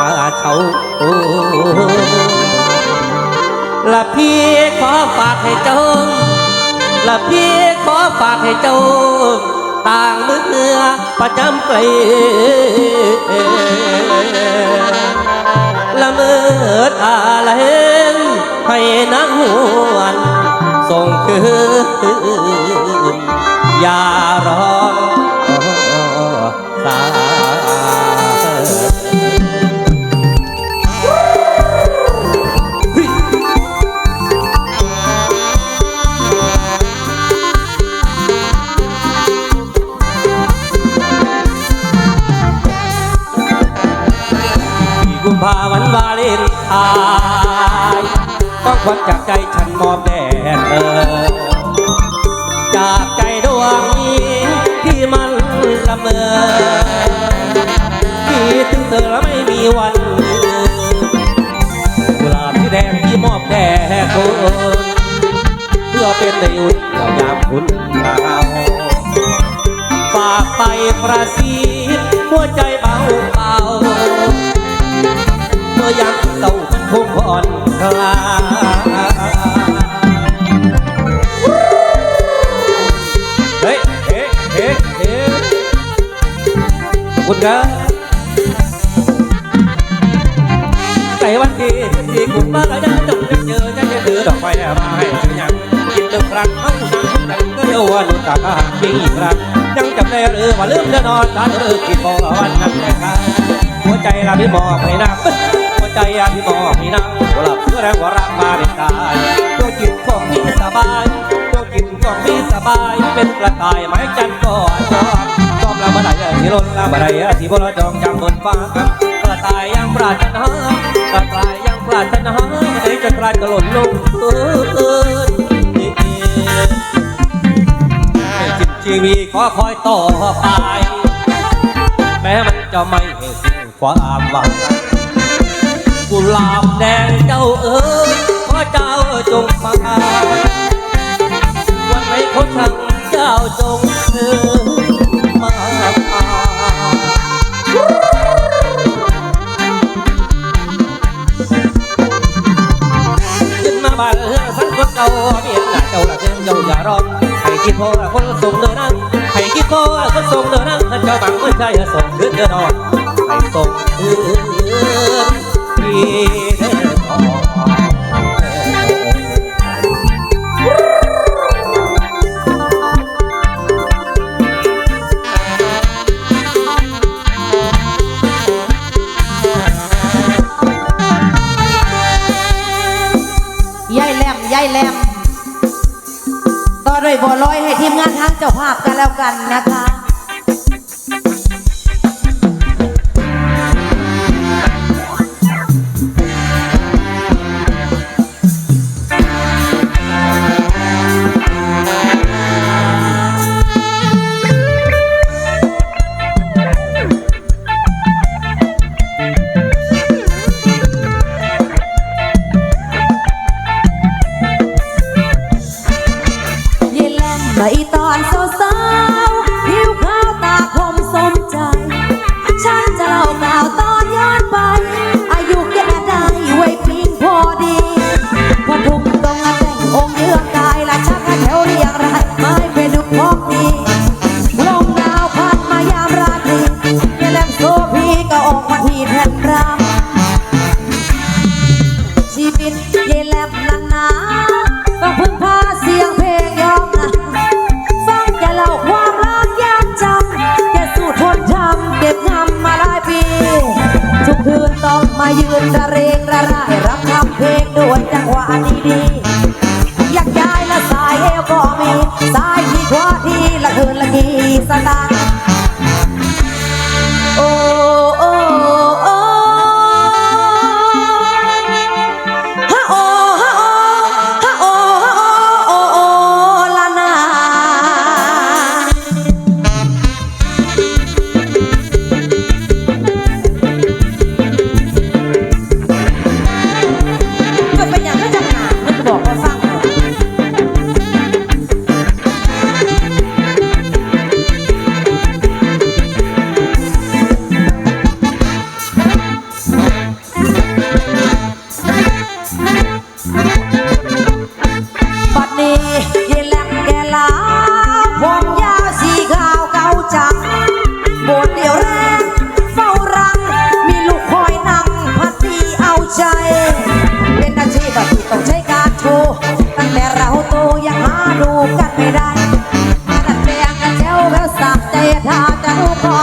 อาเฉาโอ้ละพี่ขอฝากให้เจ้าละพี่ขอฝากให้เจ้าต่างมือประจำไกลละเมิดอะไรให้นักหวนส่งคืนอย่ารอสา วาเลนไทน์ต้องควักจากใจฉันมอบแด่เธอ จากใจดวงนี้ที่มันละเมอที่ถึงเธอแล้วไม่มีวันกุหลาบที่แดงที่มอบแด่คนเพื่อเป็นในอุ่นเรายามคุณเราฝากไปประสีหัวใจเบาเบา ยังเศร้าคงผ่อนคลายเฮ้ยเฮ้เฮ้เฮ้ขอบคุณครับใส่วันทีที่คุณมาแล้วยังจงจะเจอจะจะถือดอกไม้มาให้ฉันยังกินหนึ่งครั้งเอาคุณนั่งนั่งก็เยวว่าหนุตาข้าปีอีกครั้งยังจำได้หรือว่าลืมจะนอนทานหรือกินพอวันนั้นแหละครับหัวใจเราพี่บอกให้นับหัว ใจอาพี่มองพี่นั่งหัวลับเพื่อแรงหัวรักมาเป็นตายตัวจิตของพี่สบายตัวจิตของพี่สบายเป็นกระต่ายไม้จันทร์ก็จอดจอมละเมื่อไหร่ที่ล้นละเมื่อไหร่ที่บนจองจำบนฟ้ากระต่ายยังปราดชนะกระต่ายยังปราดชนะเมื่อไหร่จะกลายกระหล่นลงเออเออนี่ให้จิตชีวีขอคอยต่อไป แม้มันจะไม่เห็นสิ้นความหวัง กุหลาบแดงเจ้าเอ๋ยขอเจ้าจงฟังวันไหนคนทางเจ้าจงเธอมาขึ้นมาบ้านเฮือสักคนเก่าเมียนหน้าเจ้าละเกินเจ้าอย่ารอให้คิดพอละคนส่งเดินนั่งให้คิดพอละคนส่งเดินนั่งเจ้าบังไม่ใช่ส่งเดินเดินนอนให้ส่งเดิน เดินอยายแหลมยายแหลมต่อด้วยบัวลอยให้ทีมงานทางเจ้าภาพกันแล้วกันนะคะ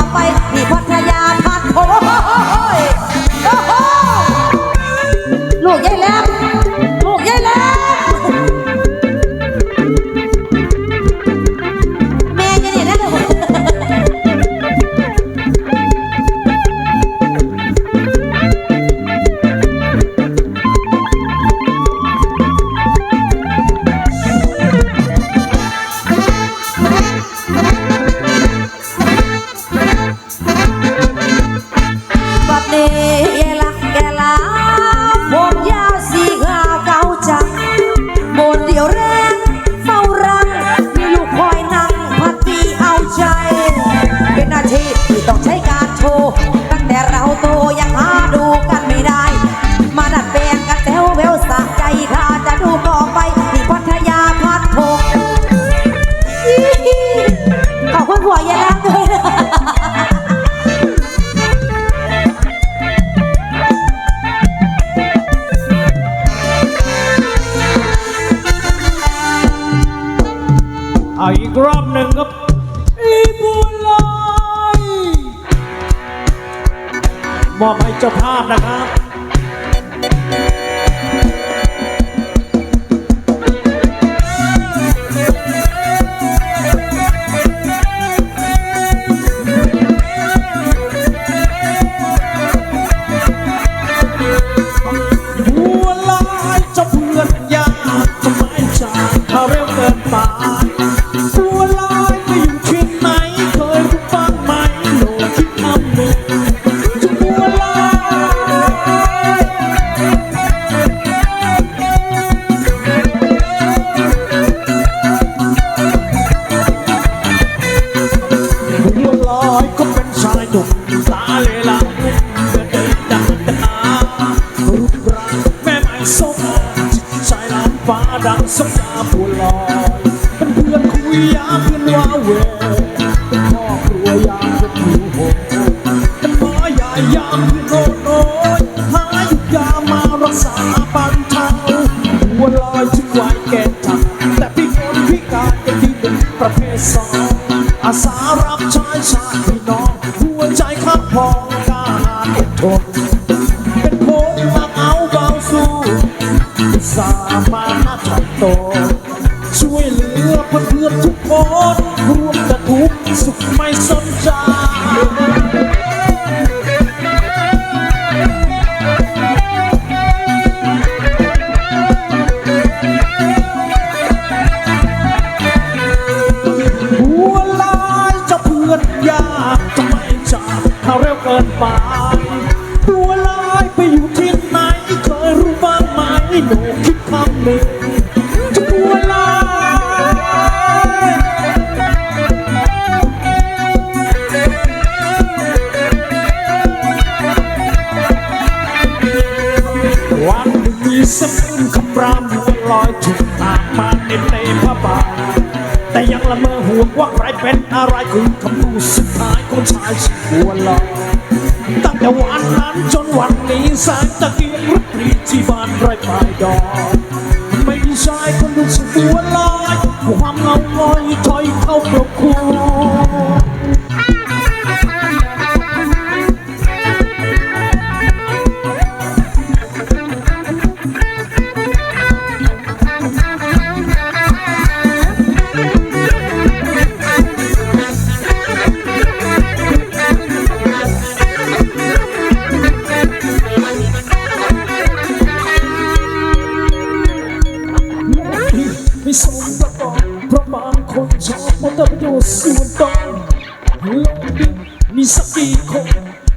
papai เวลาจะเดินดังรูปร่างแม่ไม้สมชาลำฟ้าดังสม ร่วมกระทุกสุขไม่สนใจ สักร้อยถูกตากมาในเตพระบาทแต่ยังละเมอห่วงว่าใครเป็นอะไรคุณคำรูสุดท้ายคนชายสุดวัวหลอกตั้งแต่วันนั้นจนวันนี้แสงตะเกียงรุกรีที่บ้านไร้ปลายดอกไม่ใช่คนดูสุดหัวลอยความเงาลอยถอยเข้าปกคุณ นับโยสุวนรณตองลงดินมีสักกี่คน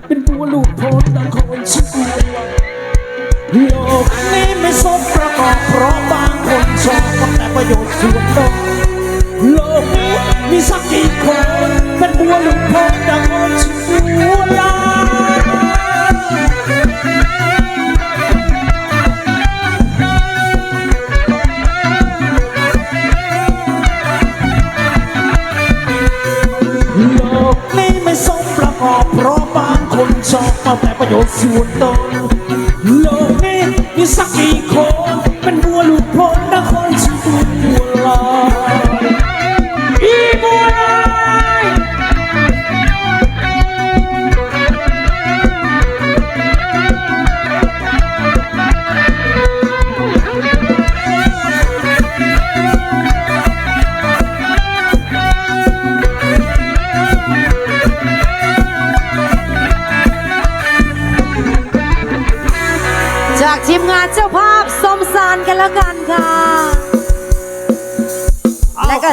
เป็นตัวลูกพรดังคนชื่อวันโลกนี้ไม่สมประกอบเพราะบางคนชอบแต่ประโยชน์ส่วนตอนโลกนี้มีสักกี่คน บนี้ไม่สมประกอบเพราะบางคนชอบมาแต่ประโยชน์ส่วนตัว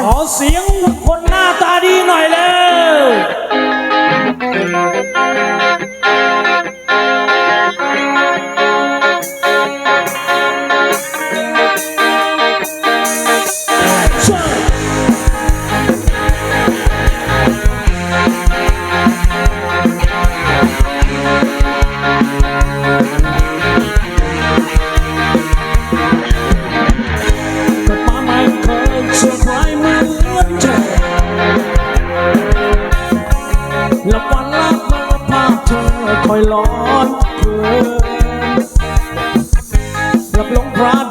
ขอเสียงคนหน้าตาดีหน่อยเลย กับลงพระ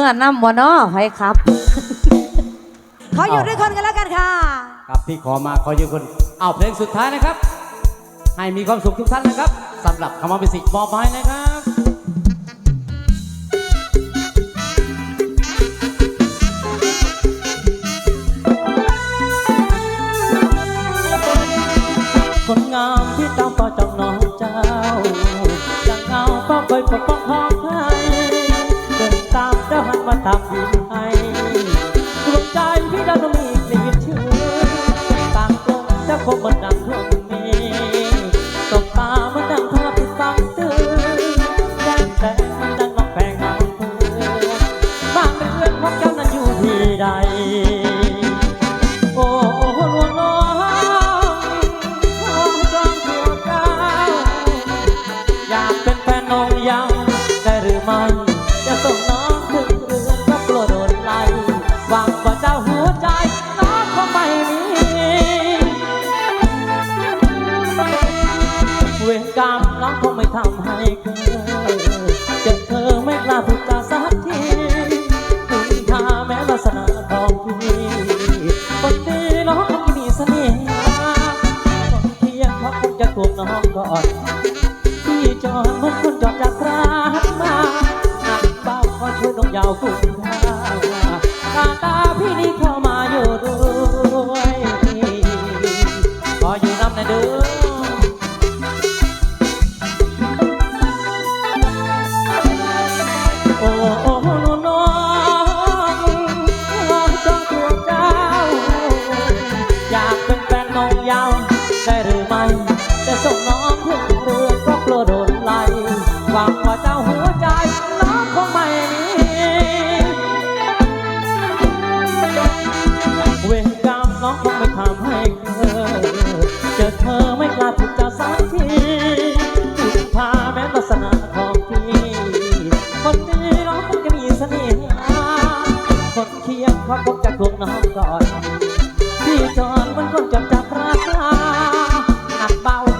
มื่อน้ำวะเนาะห้ครับ ขออยู่ด้วยคนกันแล้วกันค่ะ ครับที่ขอมาขออยู่คนเอาเพลงสุดท้ายนะครับ ให้มีความสุขทุกท่านนะครับสำหรับคำว่าเป็สิทธิ์บอบให้นะครับคนงามที่ตามประจองน้องเจ้าจะเงาเฟ้าไปปกป้องห้อง มาทำดีให้ดวงใจพี่ดาวมีกลิ่นชื่นต่างตรงจะคบมันดัง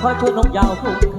อยช่วยนกยาวทุก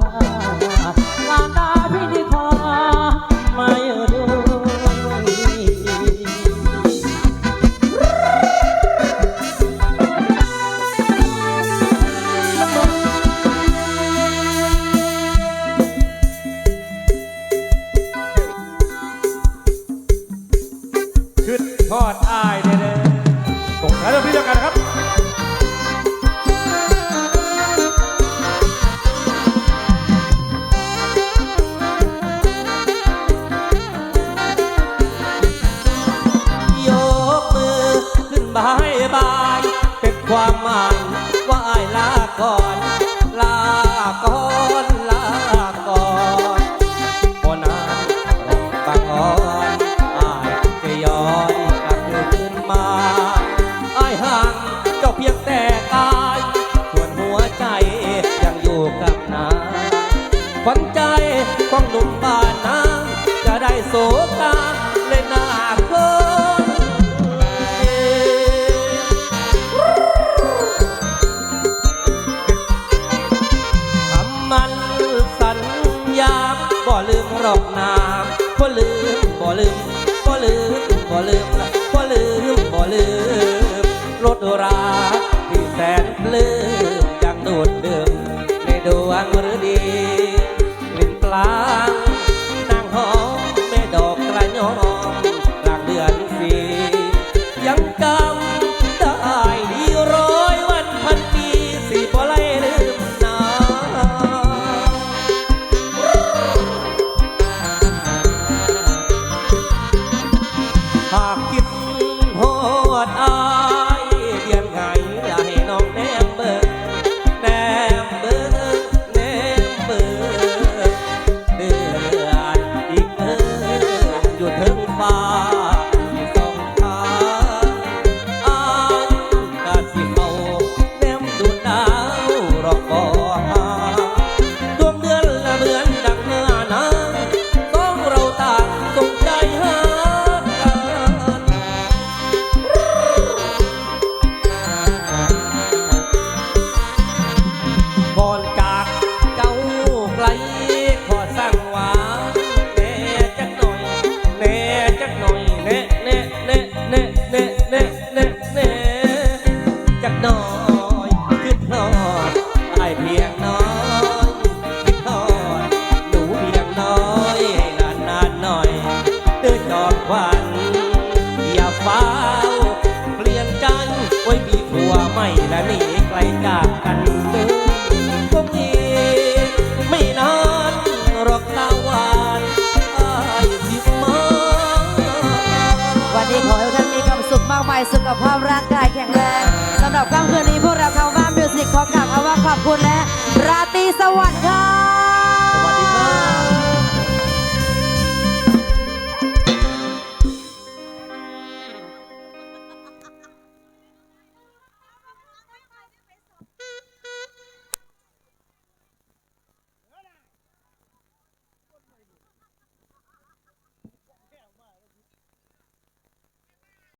Yeah.